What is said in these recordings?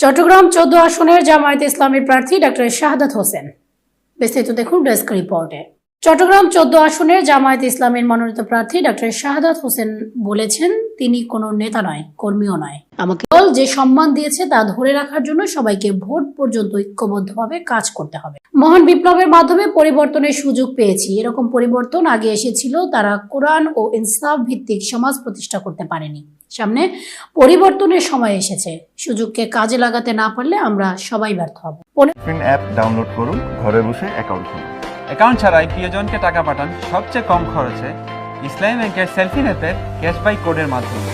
চট্টগ্রাম চোদ্দ আসনের জামায়াত ইসলামের প্রার্থী ডক্টর শাহাদাত হোসেন। বিস্তারিত দেখুন ডেস্ক রিপোর্টে। চট্টগ্রাম চোদ্দ আসনের জামায়াত ইসলামের মনোনীত প্রার্থী ডক্টর শাহাদাত হোসেন বলেছেন তিনি কোনো নেতা নয় কর্মীও নয়। আমাকে দল যে সম্মান দিয়েছে তা ধরে রাখার জন্য সবাইকে ভোট পর্যন্ত ঐক্যবদ্ধভাবে কাজ করতে হবে। মহান বিপ্লবের মাধ্যমে পরিবর্তনের সুযোগ পেয়েছি। এরকম পরিবর্তন আগে এসেছিল তারা কোরআন ও ইনসাফ ভিত্তিক সমাজ প্রতিষ্ঠা করতে পারেনি। সামনে পরিবর্তনের সময় এসেছে। সুযোগকে কাজে লাগাতে না পারলে আমরা সবাই ব্যর্থ হব। অ্যাপ ডাউনলোড করুন ঘরে বসে অ্যাকাউন্ট খুলুন। অ্যাকাউন্ট ছাড়াই প্রিয়জনকে টাকা পাঠান সবচেয়ে কম খরচে। ইসলামী ব্যাংকের সেলফি অ্যাপের ক্যাশবাই কোডের মাধ্যমে।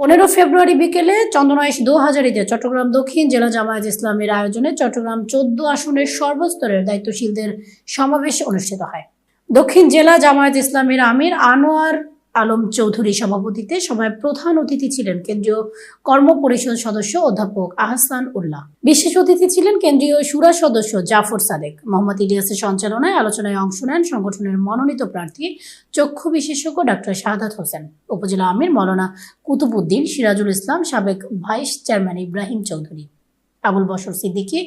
পনেরো ফেব্রুয়ারি বিকেলে চন্দনাইশ দু হাজারিতে চট্টগ্রাম দক্ষিণ জেলা জামায়াত ইসলামের আয়োজনে চট্টগ্রাম চোদ্দ আসনের সর্বস্তরের দায়িত্বশীলদের সমাবেশ অনুষ্ঠিত হয়। দক্ষিণ জেলা জামায়াত ইসলামের আমির আনোয়ার আলম চৌধুরী সভাপতিতে সভায় প্রধান অতিথি ছিলেন কেন্দ্রীয় কর্ম পরিষদ সদস্য অধ্যাপক আহসান উল্লাহ। বিশেষ অতিথি ছিলেন কেন্দ্রীয় সুরা সদস্য জাফর সাদেক। মোহাম্মদ ইলিয়াসের সঞ্চালনায় আলোচনায় অংশ নেন সংগঠনের মনোনীত প্রার্থী, চক্ষু বিশেষজ্ঞ ডাক্তার শাহাদাত হোসেন। উপজেলা আমির মৌলানা কুতুবুদ্দিন সিরাজুল ইসলাম, সাবেক vice chairman Ibrahim Chowdhury. Abul Basar Siddiqui,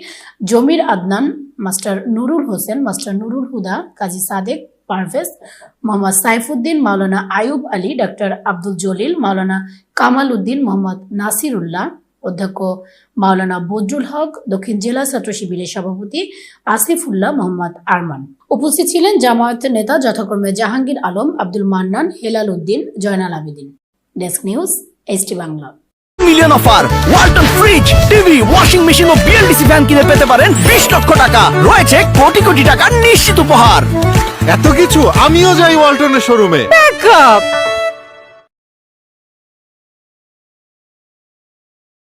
Jamir Adnan, master Nurul Hossain, master Nurul Huda, Kazi Sadek Parvez Mohammad Saifuddin Maulana Ayub Ali doctor Abdul Jalil Maulana Kamal Uddin Mohammad Nasir Ullah অধ্যক্ষ মাওলানা বজরুল হক দক্ষিণ জেলা ছাত্র শিবিরের সভাপতি আসিফুল্লাহ মোহাম্মদ আরমান উপস্থিত ছিলেন জামায়াতের নেতা যথাক্রমে Jahangir Alam Abdul Mannan Helal Uddin Joynal Abedin desk news ST Bangla million offer Walton fridge TV washing machine ও বিএলডিসি ফ্যান কিনে পেতে পারেন বিশ লক্ষ টাকা। রয়েছে কোটি কোটি টাকার নিশ্চিত উপহার। এত কিছু আমিও যাই ওয়ালটনের শোরুমে Backup!